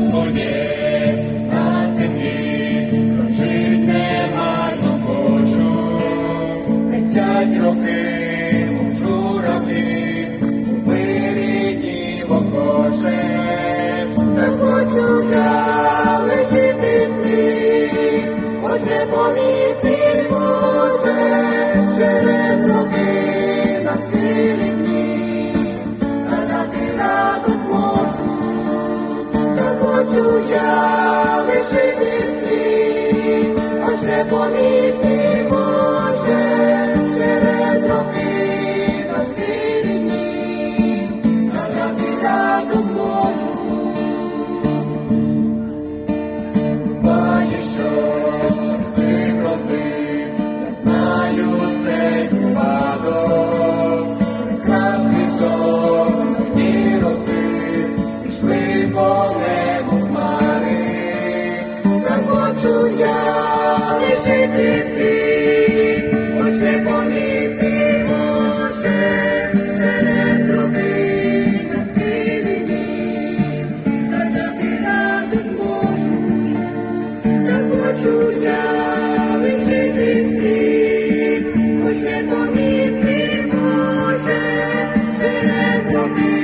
своє на землі, прожить немарно хочу, летять роки у журавлі, у виріні вокоже, та хочу я лишити світ, не помітив. хочу я лишити сні, аж не помітний може через роки на спільні, задати раду зможу. Буває, що всі проси, я знаю цей випадок, скрапний жовтні роси, пішли по хочу я лишити світ, хоч не помітний може, серед роки на стати ради зможу, та хочу я лишити світ, хоч не помітний може, через роки.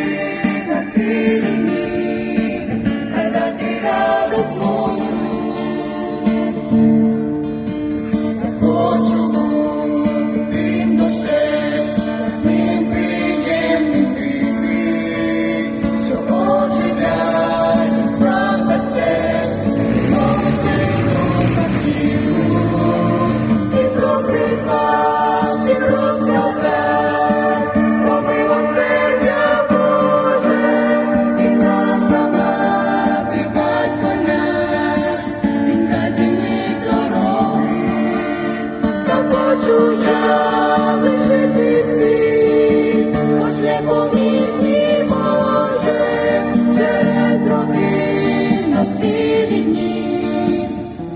хочу я лише тиски, хоч помітні може через роки на спільні,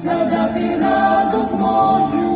згадати радо зможу.